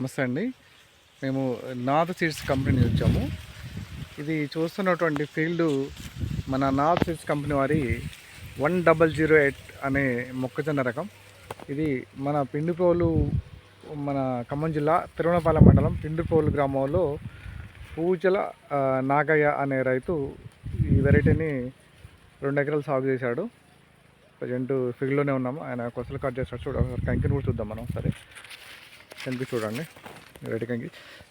నమస్తే అండి. మేము నాథ్ సీడ్స్ కంపెనీ వచ్చాము. ఇది చూస్తున్నటువంటి ఫీల్డ్ మన నాథ్ సీడ్స్ కంపెనీ వారి వన్ డబల్ జీరో ఎయిట్ అనే మొక్కజొన్న రకం. ఇది మన పిండిపోలు మన ఖమ్మం జిల్లా తిరువనపాలెం మండలం పిండిపోలు గ్రామంలో పూజల నాగయ్య అనే రైతు ఈ వెరైటీని రెండు ఎకరాలు సాగు చేశాడు. ప్రజెంట్ ఫీల్డ్లోనే ఉన్నాము. ఆయన కొసలు కట్ చేస్తాడు. చూడ కంకిని కూడా చూద్దాం మనం సరే కంకి చూడండి? రెడ్ కంకి.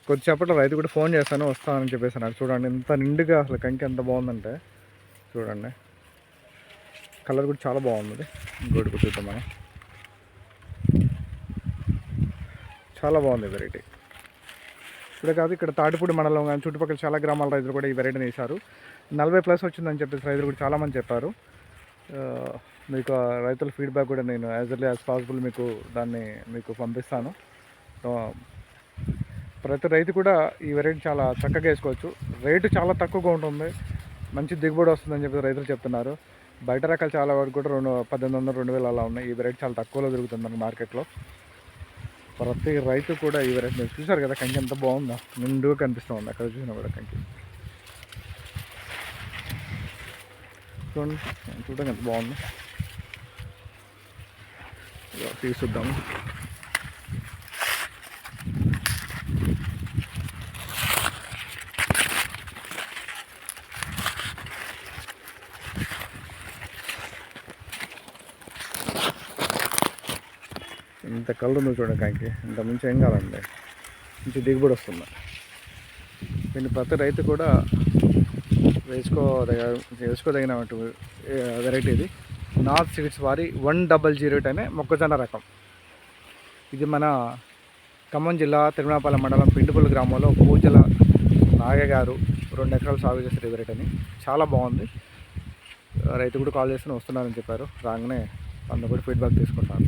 కొద్దిసేపట్లో రైతు కూడా ఫోన్ చేస్తాను వస్తానని చెప్పేసి నాకు చూడండి ఎంత నిండుగా అసలు కంకి ఎంత బాగుందంటే. చూడండి. కలర్ కూడా చాలా బాగుంది. ఇంకోటి కూడా చూద్దాం మనం. చాలా బాగుంది వెరైటీ. ఇప్పుడే కాదు ఇక్కడ తాటిపూడి మండలం కానీ చుట్టుపక్కల చాలా గ్రామాల రైతులు కూడా ఈ వెరైటీని వేశారు. నలభై ప్లస్ వచ్చిందని చెప్పేసి రైతులు కూడా చాలామంది చెప్పారు. మీకు రైతుల ఫీడ్బ్యాక్ కూడా నేను యాజ్ ఎర్లీ యాజ్ పాసిబుల్ మీకు దాన్ని మీకు పంపిస్తాను. ప్రతి రైతు కూడా ఈ వెరైటీ చాలా చక్కగా వేసుకోవచ్చు. రేటు చాలా తక్కువగా ఉంటుంది. మంచి దిగుబడి వస్తుందని చెప్పి రైతులు చెప్తున్నారు. బయట రకాలు చాలా వరకు కూడా రెండు పద్దెనిమిది వందలు రెండు వేలు అలా ఉన్నాయి. ఈ వెరైటీ చాలా తక్కువలో దొరుకుతుంది మార్కెట్లో. ప్రతి రైతు కూడా ఈ వెరైటీ మీరు చూసారు కదా కంకి ఎంత బాగుందో? నిండుగా కనిపిస్తూ ఉంది. అక్కడ చూసినా కూడా కంకి. చూడండి చూడడానికి ఎంత బాగుంది. తీసుద్దాము ఇంత కలర్ ఉంది చూడండి కాకి ఇంత మంచి ఏం కాదండి. మంచి దిగుబడి వస్తుంది. దీన్ని ప్రతి రైతు కూడా వేసుకోదగ వేసుకోదగిన వెరైటీ ఇది. నార్త్ సీడ్స్ వారి వన్ డబల్ జీరో ఎయిట్ అనే మొక్కజొన్న రకం. ఇది మన ఖమ్మం జిల్లా తిరుమలపాలెం మండలం పిండిపల్లి గ్రామంలో పూజల నాగ గారు రెండు ఎకరాలు సాగు చేస్తారు వెరైటీ అని చాలా బాగుంది. రైతు కూడా కాల్ చేస్తూనే వస్తున్నారని చెప్పారు. రాగానే అందులో కూడా ఫీడ్బ్యాక్ తీసుకుంటాను